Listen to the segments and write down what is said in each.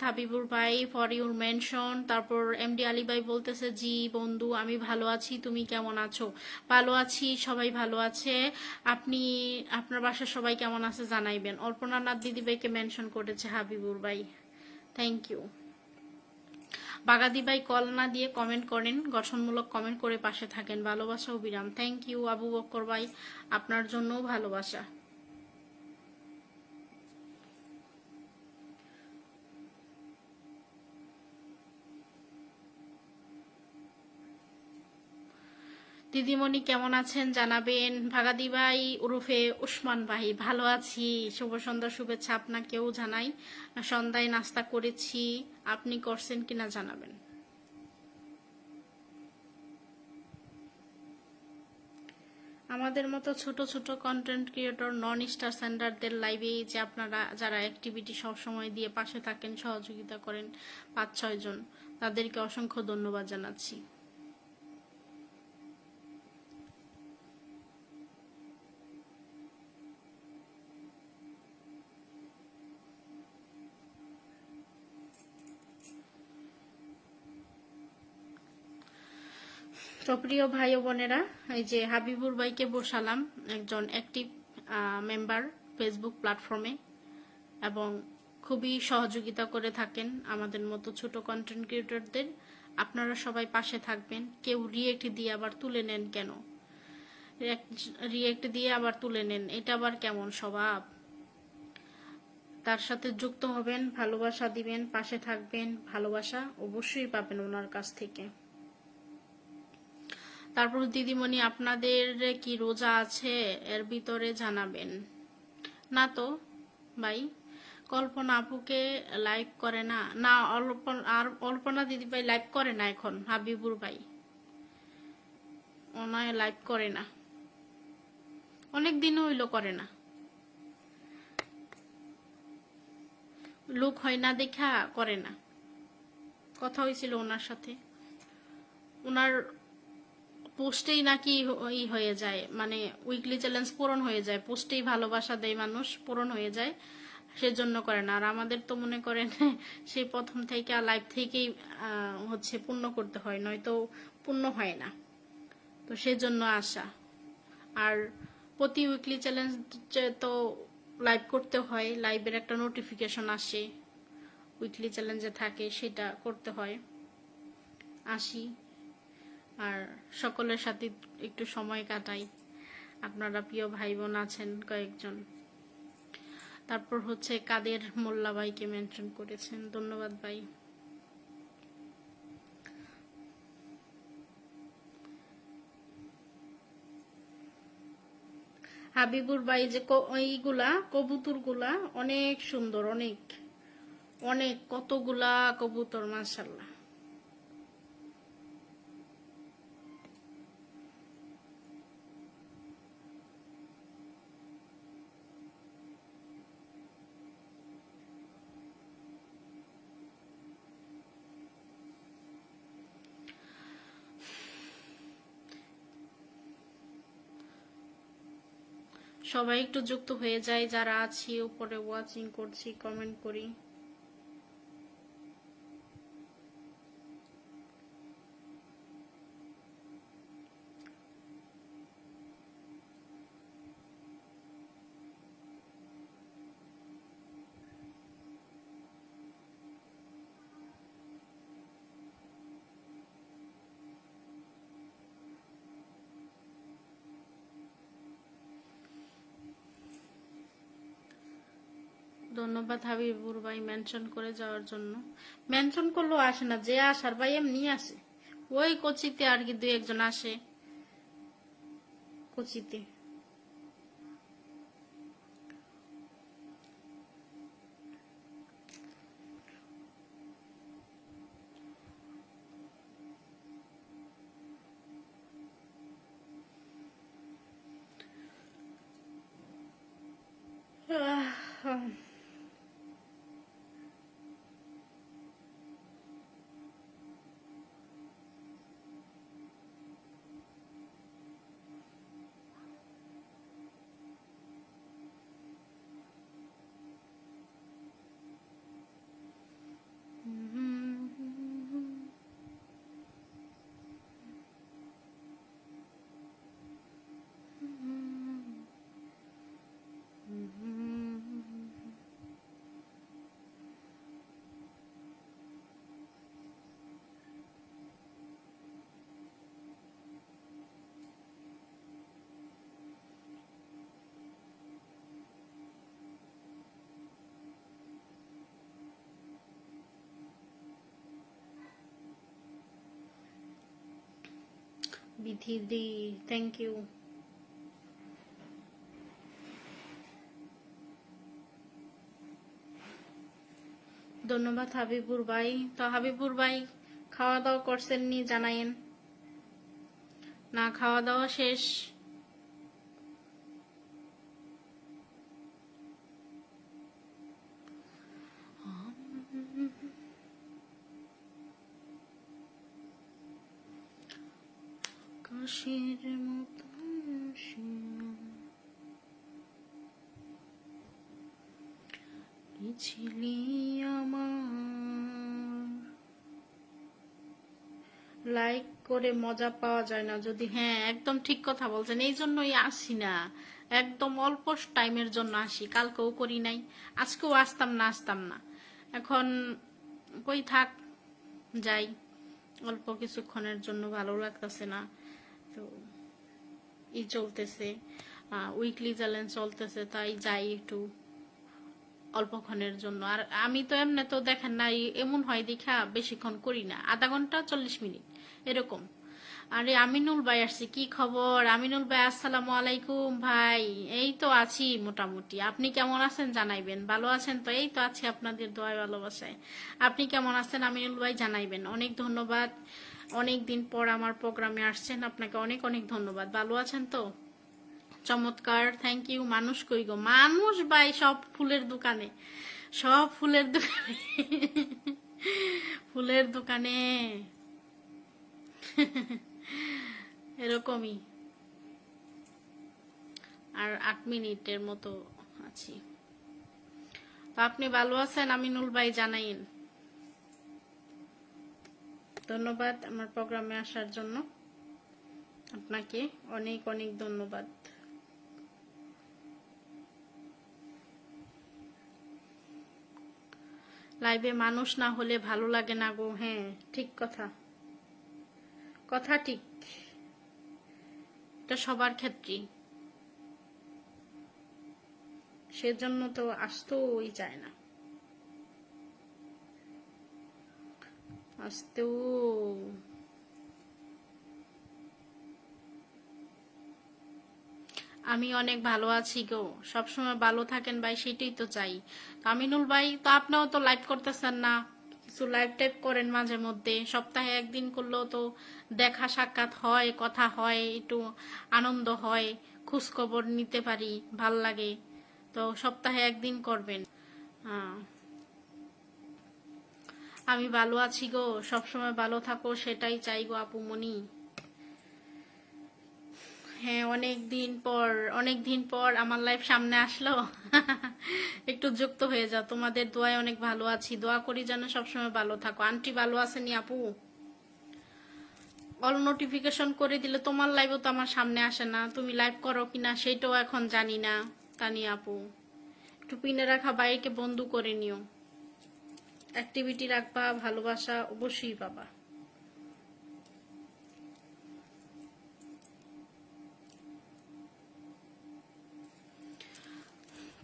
হাবিবুর ভাই for your mention তারপর MD Ali ভাই বলতেছে, জি বন্ধু, আমি ভালো আছি, তুমি কেমন আছো? ভালো আছি, সবাই ভালো আছে। আপনি, আপনার বাসার সবাই কেমন আছে জানাইবেন। অর্পণা নাথ দিদি ভাইকে মেনশন করেছে হাবিবুর ভাই। থ্যাংক ইউ বাগাদি ভাই, কল না দিয়ে কমেন্ট করেন, গঠনমূলক কমেন্ট করে পাশে থাকেন। ভালোবাসা বিরাম থ্যাংক ইউ আবু বক্কর ভাই, আপনার জন্যও ভালোবাসা। দিদিমণি কেমন আছেন জানাবেন। ভাগাদি ভাই, ওরফে উসমান ভাই, ভালো আছি। শুভ সন্ধ্যা, শুভেচ্ছা আপনাকেও জানাই। সন্ধ্যায় নাস্তা করেছি। আপনি করছেন কিনা জানাবেন। আমাদের মতো ছোট ছোট কন্টেন্ট ক্রিয়েটর নন স্টার সেন্টারদের লাইভে যে আপনারা যারা অ্যাক্টিভিটি সবসময় দিয়ে পাশে থাকেন, সহযোগিতা করেন পাঁচ ছয় জন, তাদেরকে অসংখ্য ধন্যবাদ জানাচ্ছি। তো প্রিয় ভাই বোনেরা, এই যে হাবিবুর ভাইকে বসালাম একজন অ্যাক্টিভ মেম্বার ফেসবুক প্ল্যাটফর্মে এবং খুবই সহযোগিতা করে থাকেন আমাদের মতো ছোট কন্টেন্ট ক্রিয়েটরদের আপনারা সবাই পাশে থাকবেন। কেউ রিয়েক্ট দিয়ে আবার তুলে নেন কেন? রিয়েক্ট দিয়ে আবার তুলে নেন, এটা আবার কেমন স্বভাব? তার সাথে যুক্ত হবেন, ভালোবাসা দিবেন, পাশে থাকবেন, ভালোবাসা অবশ্যই পাবেন ওনার কাছ থেকে। তারপর দিদিমণি, আপনাদের কি রোজা আছে? এর ভিতরে জানাবেন। না তো, ভাই। কল্পনা আপুকে লাইভ করে না। না আর অল্পনা দিদি ভাই লাইভ করে না এখন, হাবিবুর ভাই। ওনায় লাইভ করে না। অনেক দিন হইল করে না। লোক হয় না দেখা, করে না। কথা হয়েছিল ওনার সাথে। ওনার পোস্টেই নাকি ই হয়ে যায় মানে উইকলি চ্যালেঞ্জ পূরণ হয়ে যায়। পোস্টেই ভালোবাসা দেয় মানুষ, পূরণ হয়ে যায়, সেজন্য করে না। আর আমাদের তো মনে করেন সেই প্রথম থেকে লাইফ থেকেই হচ্ছে পূর্ণ করতে হয়, নয়তো পূর্ণ হয় না। তো সেজন্য আসা আর প্রতি উইকলি চ্যালেঞ্জ তো লাইভ করতে হয় লাইভের একটা নোটিফিকেশন আসে। উইকলি চ্যালেঞ্জে থাকে, সেটা করতে হয়। আসি। আর সকলের সাথে একটু সময় কাটাই। আপনারা প্রিয় ভাই বোন আছেন কয়েকজন। তারপর হচ্ছে কাদের মোল্লা ভাইকে মেনশন করেছেন। ধন্যবাদ ভাই। হাবিবুর ভাই যে এইগুলা কবুতরগুলা অনেক সুন্দর, অনেক। অনেক, কতগুলা কবুতর মাসাল্লাহ সবাই একটু যুক্ত হয়ে যায় যারা আছি উপরে ওয়াচিং করছি কমেন্ট করি। ধন্যবাদ হাবিবুর ভাই মেনশন করে যাওয়ার জন্য। মেনশন করলেও আসে না, যে আসার ভাই এমনি আসে। ওই কোচিতে আর কি দু একজন আসে। কোচিতে। বিধি দি থ্যাংক ইউ ধন্যবাদ হাবিবুর ভাই। তো হাবিবুর ভাই খাওয়া দাওয়া করছেন নি জানাইন না খাওয়া দাওয়া শেষ। আকাশের মতো শিয়া ছিলি আমার। লাইক করে মজা পাওয়া যায় না যদি হ্যাঁ একদম ঠিক কথা বলছেন। এই জন্যই আসি না। একদম অল্প টাইমের জন্য আসি। কালকেও করি নাই, আজকেও আসতাম না আসতাম না। এখন কই থাক, যাই। অল্প কিছুক্ষণের জন্য ভালো লাগতেছে না। তো ই চলতেছে। উইকলি চ্যালেঞ্জ চলতেছে, তাই যাই একটু অল্পক্ষণের জন্য। আর আমি তো এমনি তো দেখেন না এমন হয় দেখা বেশিক্ষণ করি না। আধা ঘণ্টা চল্লিশ মিনিট, এরকম। আরে আমিনুল ভাই আসছি, কি খবর? আমিনুল ভাই, আসসালামু আলাইকুম ভাই। এই তো আছি মোটামুটি। আপনি কেমন আছেন জানাইবেন? ভালো আছেন তো? এই তো আছি আপনাদের দোয়ায় ভালোবাসায়। আপনি কেমন আছেন আমিনুল ভাই, জানাইবেন। অনেক ধন্যবাদ। অনেক দিন পর আমার প্রোগ্রামে আসছেন, আপনাকে অনেক অনেক ধন্যবাদ। ভালো আছেন তো? চমৎকার থ্যাংক ইউ মানুষ কই গো? মানুষ ভাই, সব ফুলের দোকানে। সব ফুলের দোকানে। ফুলের দোকানে। এরকমই। আর আট মিনিটের মতো আছি। তো আপনি ভালো আছেন? আমিনুল ভাই জানাইন। ধন্যবাদ আমার প্রোগ্রামে আসার জন্য। আপনাকে অনেক অনেক ধন্যবাদ। লাইভে মানুষ না হলে ভালো লাগে না গো হ্যাঁ ঠিক কথা। কথা ঠিক। এটা সবার ক্ষেত্রেই। সেজন্য তো আসতেই চায় না। আসতেও আমি অনেক ভালো আছি গো। সবসময় ভালো থাকেন ভাই, সেটাই তো চাই। আমিনুল ভাই, তো আপনিও তো লাইভ করতেছেন না। কিছু লাইভ টাইপ করেন মাঝে মধ্যে। সপ্তাহে একদিন করলেও তো দেখা সাক্ষাৎ হয়, কথা হয়, একটু আনন্দ হয় খোঁজ খবর নিতে পারি, ভালো লাগে। তো সপ্তাহে একদিন করবেন। হ্যাঁ আমি ভালো আছি গো, সবসময় ভালো থাকো, সেটাই চাই গো আপুমনি হ্যাঁ অনেক দিন পর, অনেক দিন পর আমার লাইফ সামনে আসলো। একটু যুক্ত হয়ে যাও, তোমাদের দোয়ায় অনেক ভালো আছি। দোয়া করি যেন সবসময় ভালো থাকো। আন্টি ভালো আছেনি আপু? অল নোটিফিকেশন করে দিলে তোমার লাইভও তো আমার সামনে আসে না। তুমি লাইভ করো কিনা সেটাও এখন জানি না তানি আপু। একটু পিনে রাখা বাইকে বন্ধু করে নিও। অ্যাক্টিভিটি রাখবা ভালোবাসা অবশ্যই পাবা।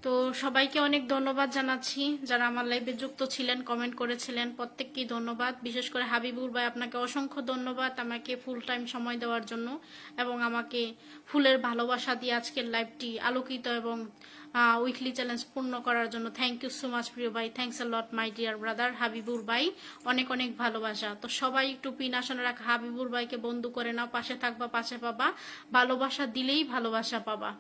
তো সবাইকে অনেক ধন্যবাদ জানাচ্ছি। যারা আমার লাইভে যুক্ত ছিলেন কমেন্ট করেছিলেন, প্রত্যেককেই ধন্যবাদ। বিশেষ করে হাবিবুর ভাই, আপনাকে অসংখ্য ধন্যবাদ আমাকে ফুল টাইম সময় দেওয়ার জন্য এবং আমাকে ফুলের ভালোবাসা দিয়ে আজকের লাইভটি আলোকিত এবং উইকলি চ্যালেঞ্জ পূর্ণ করার জন্য থ্যাংক ইউ সো মাচ প্রিয় ভাই। Thanks lot my dear brother Habibur ভাই। অনেক অনেক ভালোবাসা। তো সবাই একটু পিন আসনে রাখা হাবিবুর ভাইকে বন্ধু করে নাও, পাশে থাকবা, পাশে পাবা। ভালোবাসা দিলেই ভালোবাসা পাবা।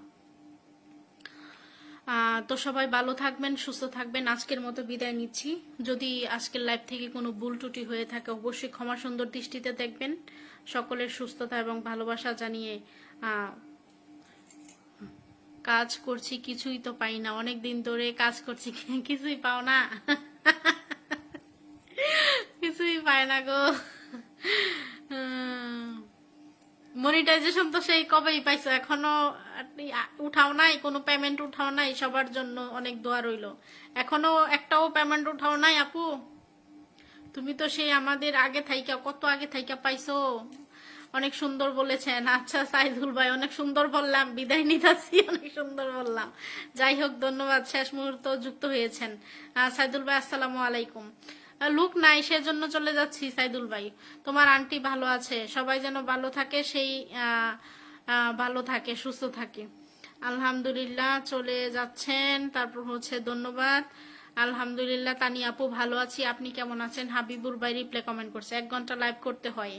তো সবাই ভালো থাকবেন, সুস্থ থাকবেন। আজকের মতো বিদায় নিচ্ছি। যদি আজকের লাইভ থেকে কোনো ভুল ত্রুটি হয়ে থাকে, অবশ্যই ক্ষমা সুন্দর দৃষ্টিতে দেখবেন। সকলের সুস্থতা এবং ভালোবাসা জানিয়ে কাজ করছি, কিছুই তো পাই না। অনেক দিন ধরে কাজ করছি, কিছুই পাও না। কিছুই পায় না গো। মনিটাইজেশন তো সেই কবেই পাইছো। এখনও উঠাও নাই, কোনো পেমেন্ট উঠাও নাই, সবার জন্য অনেক দোয়া রইল। এখনও একটাও পেমেন্ট উঠাও নাই, আপু। তুমি তো সেই আমাদের আগে থাইকা, কত আগে থাইকা পাইছো? অনেক সুন্দর বলেছেন। আচ্ছা সাইদুল ভাই, অনেক সুন্দর বললাম। বিদায় নিতাছি, অনেক সুন্দর বললাম। যাই হোক, ধন্যবাদ। শেষ মুহূর্ত যুক্ত হয়েছেন। সাইদুল ভাই, আসসালামু আলাইকুম। লুক নাই, সেজন্য চলে যাচ্ছি সাইদুল ভাই। তোমার আন্টি ভালো আছে, সবাই যেন ভালো থাকে, সেই ভালো থাকে, সুস্থ থাকে। আলহামদুলিল্লাহ, চলে যাচ্ছেন, তারপর হচ্ছে ধন্যবাদ। আলহামদুলিল্লাহ, তানি আপু ভালো আছি, আপনি কেমন আছেন? হাবিবুর ভাই রিপ্লে কমেন্ট করছে, এক ঘণ্টা লাইভ করতে হয়।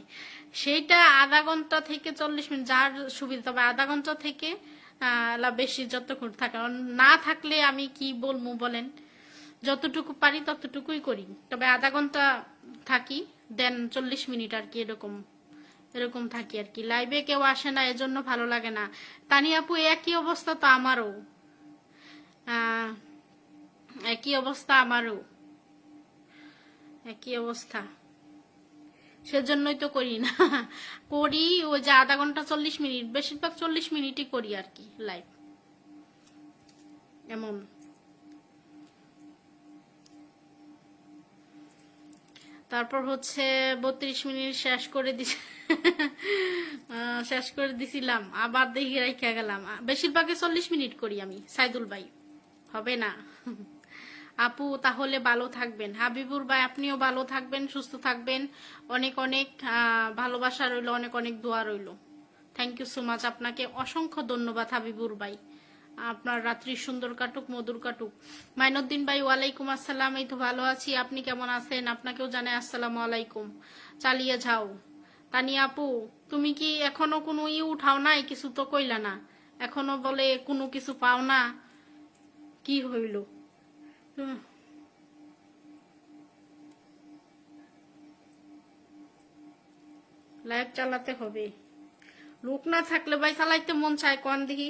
সেইটা আধা ঘণ্টা থেকে চল্লিশ মিনিট, যার সুবিধা, তবে আধা ঘণ্টা থেকে বেশি যতক্ষণ থাকে। না থাকলে আমি কি বলব বলেন? যতটুকু পারি ততটুকুই করি। তবে আধা ঘণ্টা থাকি দেন চল্লিশ মিনিট আর কি এরকম এরকম থাকি আর কি। লাইভে কেউ আসে না, এজন্য ভালো লাগে না। তানি আপু, একই অবস্থা তো আমারও। একই অবস্থা আমারও। একই অবস্থা। সেজন্যই তো করি না। করি ওই যে আধা ঘণ্টা চল্লিশ মিনিট, বেশিরভাগ চল্লিশ মিনিটই করি আর কি লাইভ এমন। তারপর হচ্ছে বত্রিশ মিনিট শেষ করে দিছি শেষ করে দিছিলাম। আবার দেখি রেখে গেলাম। বেশিরভাগে চল্লিশ মিনিট করি আমি, সাইদুল ভাই। হবে না? আপু, তাহলে ভালো থাকবেন। হাবিবুর ভাই, আপনিও ভালো থাকবেন, সুস্থ থাকবেন। অনেক অনেক ভালোবাসা রইল, অনেক অনেক দোয়া রইল। থ্যাংক ইউ সো মাচ আপনাকে অসংখ্য ধন্যবাদ হাবিবুর ভাই। আপনার রাত্রি সুন্দর কাটুক, মধুর কাটুক। মাইনুদ্দিন ভাই, ওয়ালাইকুম আসসালাম। এই তো ভালো আছি। আপনি কেমন আছেন? আপনাকেও জানাই আসসালামু আলাইকুম। চালিয়ে যাও। তানিয়া আপু, তুমি কি এখনও কোনো ই উঠাও নাই? কিছু তো কইলা না। এখনও বলে কোনো কিছু পাও না। কি হইল। লাইভ চালাতে হবে। লোক না থাকলে ভাই চালাইতে মন চায় কন দেখি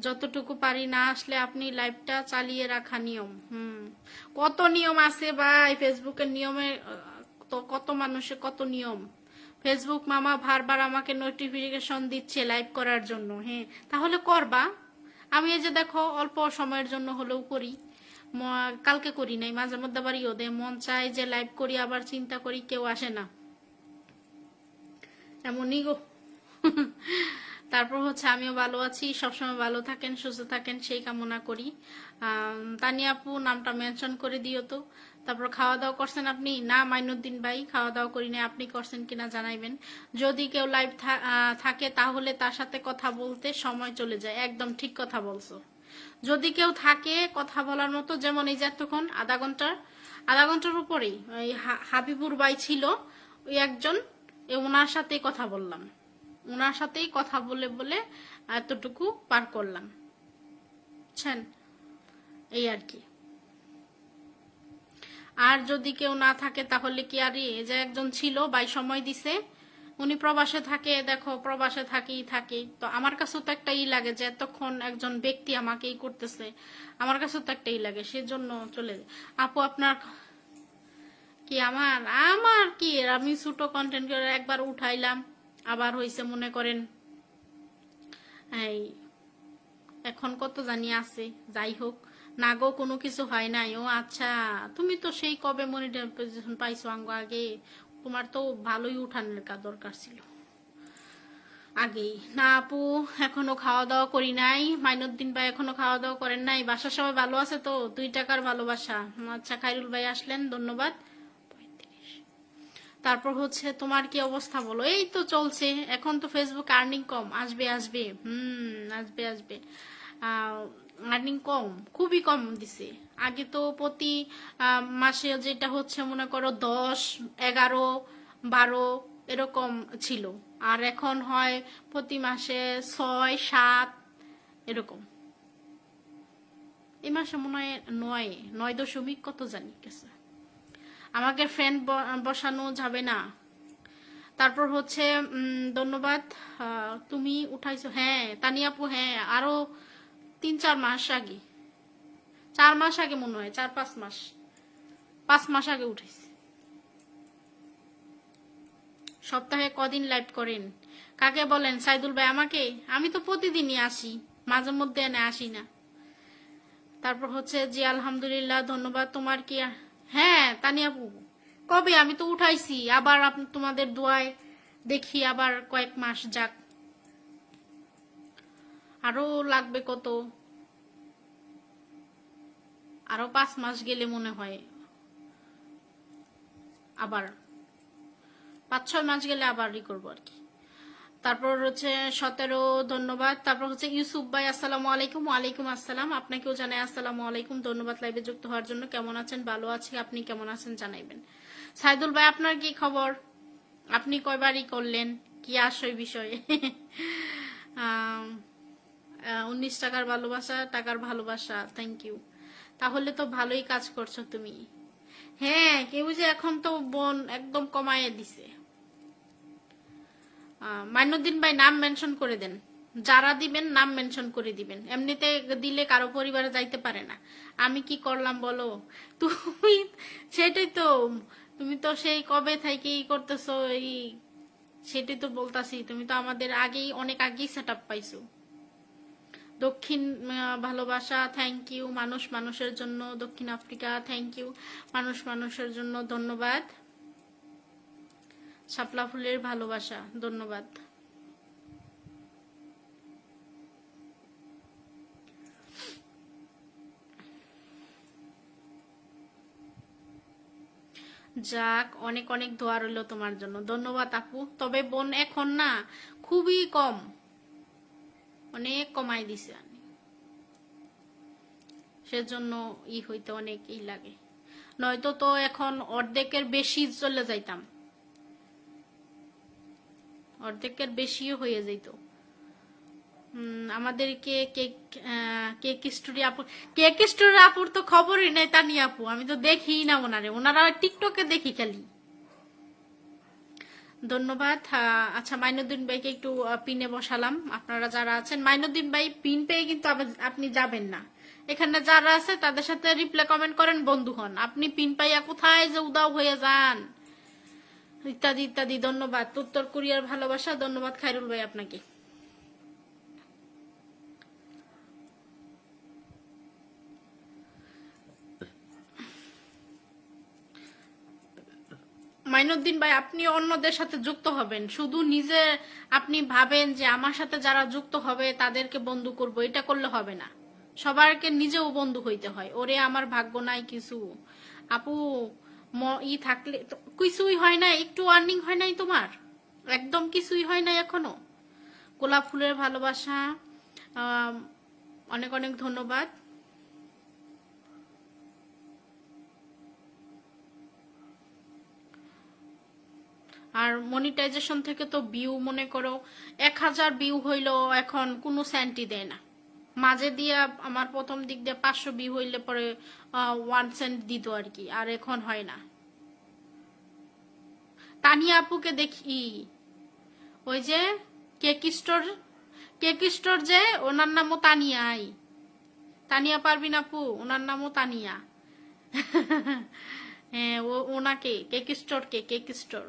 যতটুকু পারি না আসলে আপনি লাইভটা চালিয়ে রাখা নিয়ম, হুম। কত নিয়ম আছে ভাই? ফেসবুকের নিয়মে তো কত মানুষের কত নিয়ম। ফেসবুক মামা বারবার আমাকে নোটিফিকেশন দিচ্ছে লাইভ করার জন্য হ্যাঁ। তাহলে করবা। আমি এই যে দেখো, অল্প সময়ের জন্য হলেও করি। কালকে করি নাই, মাঝে মধ্যে আবার ইয়ে মন চায় যে লাইভ করি, আবার চিন্তা করি কেউ আসে না। এমনই গো। তারপর হচ্ছে আমিও ভালো আছি, সবসময় ভালো থাকেন, সুস্থ থাকেন, সেই কামনা করি। তানিয়া আপু নামটা মেনশন করে দিও তো। তারপর খাওয়া দাওয়া করছেন আপনি? না, মাইনুদ্দিন ভাই খাওয়া দাওয়া করি না আপনি করছেন কিনা জানাইবেন। যদি কেউ লাইভ থাকে তাহলে তার সাথে কথা বলতে সময় চলে যায়। একদম ঠিক কথা বলছো। যদি কেউ থাকে কথা বলার মতো, যেমন এই যে এতক্ষণ আধা ঘণ্টার আধা ঘণ্টার উপরেই হাবিবুর ভাই ছিল, ওই একজন ওনার সাথে কথা বললাম। ওনার সাথেই কথা বলে বলে এতটুকু পার করলাম। বুঝছেন? এই আর কি। আর যদি কেউ না থাকে তাহলে কি আর যে একজন ছিল ভাই সময় দিছে, উনি প্রবাসে থাকে, দেখো, প্রবাসে থাকেই থাকে তো আমার কাছেও তো একটা ই লাগে যে এতক্ষণ একজন ব্যক্তি আমাকে ই করতেছে। আমার কাছেও তো একটা ই লাগে, সেজন্য চলে। আপু, আপনার কি আমার? আমার কি? আমি ছোট কন্টেন্ট করে একবার উঠাইলাম। আবার হইছে মনে করেন, এই, এখন কত জানি আছে, যাই হোক। না গো, কোনো কিছু হয় নাই। ও আচ্ছা তুমি তো সেই কবে মনিটাইজেশন পাইছো আঙ্গ আগে? তোমার তো ভালোই উঠানের কা দরকার ছিল। আগেই। না আপু, এখনও খাওয়া দাওয়া করি নাই। মাইনুদ্দিন ভাই এখনও খাওয়া দাওয়া করেন নাই। বাসার সবাই ভালো আছে তো? দুই টাকার ভালোবাসা। আচ্ছা খাইরুল ভাই আসলেন, ধন্যবাদ। তারপর হচ্ছে, তোমার কি অবস্থা বলো? এই তো চলছে, এখন তো ফেসবুক আর্নিং কম। আসবে আসবে। হুম, আসবে আসবে। আর্নিং কম, খুবই কম দিছে। আগে তো প্রতি মাসে যেটা হচ্ছে, মনে করো দশ, এগারো, বারো এরকম ছিল। আর এখন হয় প্রতি মাসে ছয়, সাত এরকম। এই মাসে মনে হয় নয় নয় দশমিক কত জানি গেছে। আমাকে ফ্রেন্ড বসানো যাবে না। তারপর হচ্ছে ধন্যবাদ তুমি উঠাইছো। হ্যাঁ তানিয়াপু হ্যাঁ আরও তিন চার মাস আগে। চার মাস আগে মনে হয়, চার পাঁচ মাস। পাঁচ মাস আগে উঠেছি সপ্তাহে কদিন লাইভ করেন? কাকে বলেন? সাইদুল ভাই, আমাকে? আমি তো প্রতিদিনই আসি, মাঝে মধ্যে আসি না। তারপর হচ্ছে, জি, আলহামদুলিল্লাহ, ধন্যবাদ। তোমার কি হ্যাঁ তানিয়াপু কবে? আমি তো উঠাইছি। আবার তোমাদের দোয়ায় দেখি আবার কয়েক মাস যাক। আরও লাগবে কত? আরও পাঁচ মাস গেলে মনে হয়। আবার পাঁচ ছয় মাস গেলে আবার ই করব আর কি। তারপর হচ্ছে সতেরো, ধন্যবাদ। তারপর হচ্ছে ইউসুফ ভাই, আসসালামু আলাইকুম। ওয়ালাইকুম আসসালাম। আপনাকেও জানাই আসসালামু আলাইকুম। ধন্যবাদ লাইভে যুক্ত হওয়ার জন্য। কেমন আছেন? ভালো আছি। আপনি কেমন আছেন? জানাইবেন। সাইদুল ভাই, আপনার কি খবর? আপনি কয়বারই করলেন? কি আসই বিষয়ে? উনিশ টাকার ভালোবাসা টাকার ভালোবাসা। থ্যাংক ইউ তাহলে তো ভালোই কাজ করছ তুমি। হ্যাঁ কেউ যে এখন তো বোন একদম কমায়ে দিছে। মাইনুদ্দিন ভাই নাম মেনশন করে দেন। যারা দিবেন, নাম মেনশন করে দিবেন। এমনিতে দিলে কারও পরিবারে যাইতে পারে না। আমি কি করলাম বলো? তুমি, সেটাই তো, তুমি তো সেই কবে থেকে ই করতেছো, এই, সেটাই তো বলতাছি। তুমি তো আমাদের আগেই, অনেক আগেই সেট আপ পাইছো। দক্ষিণ ভালোবাসা থ্যাংক ইউ মানুষ মানুষের জন্য দক্ষিণ আফ্রিকা থ্যাংক ইউ মানুষ মানুষের জন্য ধন্যবাদ। শাপলা ফুলের ভালোবাসা, ধন্যবাদ। যাক, অনেক অনেক দোয়া রইল তোমার জন্য। ধন্যবাদ আপু। তবে বোন এখন না খুবই কম। অনেক কমাই দিছে। সেজন্য ই হইতে অনেক ই লাগে। নয়তো তো এখন অর্ধেকের বেশি চলে যাইতাম। অর্ধেকের বেশিও হয়ে যেত। আমাদেরকে কেক কেক স্টোরি আপু, কেক স্টোরি আপুর তো খবরই নেই তানি আপু, আমি তো দেখিই না ওনারে। ওনারা টিকটকে দেখি খালি। ধন্যবাদ। আচ্ছা মাইনুদ্দিন ভাইকে একটু পিনে বসালাম। আপনারা যারা আছেন, মাইনুদ্দিন ভাই পিন পেয়ে কিন্তু আপনি যাবেন না। এখানে যারা আছে, তাদের সাথে রিপ্লাই কমেন্ট করেন, বন্ধু হন। আপনি পিন পাইয়া কোথায় যে উদাও হয়ে যান? ইত্যাদি ইত্যাদি। ধন্যবাদ। উত্তর কোরিয়ার ভালোবাসা। ধন্যবাদ খাইরুল ভাই আপনাকে। মাইনুদ্দিন ভাই, আপনি অন্যদের সাথে যুক্ত হবেন। শুধু নিজে আপনি ভাবেন যে আমার সাথে যারা যুক্ত হবে, তাদেরকে বন্ধু করব। এটা করলে হবে না। সবারকে নিজেও বন্ধু হইতে হয়। ওরে, আমার ভাগ্য নাই কিছু। আপু ই থাকলে কিছুই হয় না, একটু আর্নিং হয় নাই তোমার? একদম কিছুই হয় না এখনও? গোলাপ ফুলের ভালোবাসা অনেক অনেক ধন্যবাদ। আর মনিটাইজেশন থেকে তো ভিউ মনে করো, এক হাজার ভিউ হইল এখন কোনো স্যান্টি দেয় না। মাঝে দিয়ে আমার প্রথম দিক দিয়ে পাঁচশো বি হইলে পরে ওয়ান সেন্ট দিত আর কি, আর এখন হয় না। তানিয়া আপুকে দেখি, ওই যে কেক স্টোর কেক স্টোর যে ওনার নামও তানিয়াই তানিয়া পারবিন আপু, ওনার নামও তানিয়া। হ্যাঁ ও, ওনাকে, কেক স্টোর কে কেক স্টোর।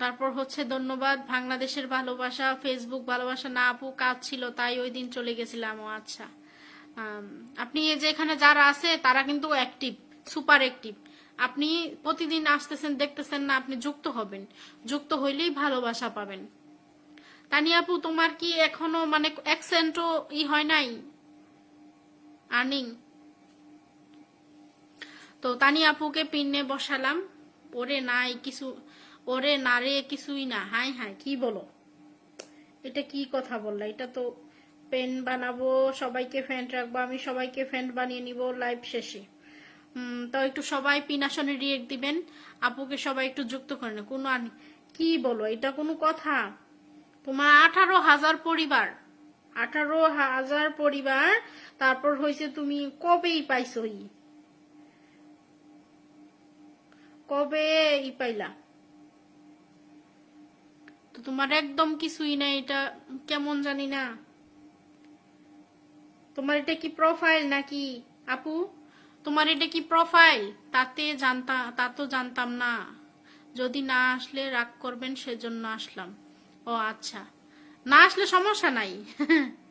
তারপর হচ্ছে ধন্যবাদ, বাংলাদেশের ভালোবাসা ফেসবুক ভালোবাসা না আপু, কাজ ছিল তাই ওই দিন চলে গেছিলাম, ও আচ্ছা। আপনি এই যে এখানে যারা আছে, তারা কিন্তু অ্যাক্টিভ সুপার অ্যাক্টিভ আপনি প্রতিদিন আসতেছেন, দেখতেছেন না, আপনি যুক্ত হবেন। যুক্ত হইলেই ভালোবাসা পাবেন। তানিয়া আপু, তোমার কি এখনও মানে এক সেন্টও ই হয় নাই? আর্নিং তো তানি আপুকে পিনে বসালাম। ওরে নাই, কিছু ওরে না রে, কিছুই না। হাই হাই, কি বলো? এটা কি কথা বললা? এটা তো পেন বানাবো, সবাইকে ফ্যান্ড রাখব, আমি সবাইকে ফ্যান্ড বানিয়ে নিব লাইভ শেষে। তো একটু সবাই পিন আসনে রিয়েক্ট দিবেন, আপুকে সবাই একটু যুক্ত করেন কোনো কি বলো, এটা কোনো কথা? তোমার আঠারো হাজার পরিবার। আঠারো হাজার পরিবার, তারপর হয়েছে তুমি কবেই পাইছো কবে ই পাইলা? তো তোমার একদম কিছুই না এটা কেমন জানি না। তোমার এটা কি প্রোফাইল নাকি? আপু, তোমার এটা কি প্রোফাইল তাতে জানতাম তা তো জানতাম না। যদি না আসলে রাগ করবেন, সেজন্য আসলাম। ও আচ্ছা। না আসলে সমস্যা নাই।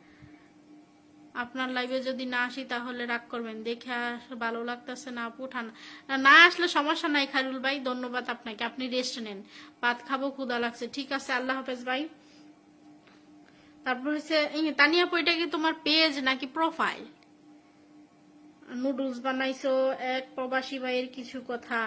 আপনার লাইভে যদি না আসি তাহলে রাগ করবেন। দেখে আর ভালো লাগতেছে না আপু ঠান্ডা না আসলে সমস্যা নাই খাইরুল ভাই, ধন্যবাদ আপনাকে। আপনি রেস্ট নেন। ভাত খাব ক্ষুদা লাগছে। ঠিক আছে, আল্লাহ হাফেজ ভাই। তারপর হচ্ছে তানিয়া আপু কি তোমার পেজ নাকি প্রোফাইল নুডলস বানাইছো, এক প্রবাসী ভাইয়ের কিছু কথা।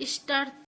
স্টার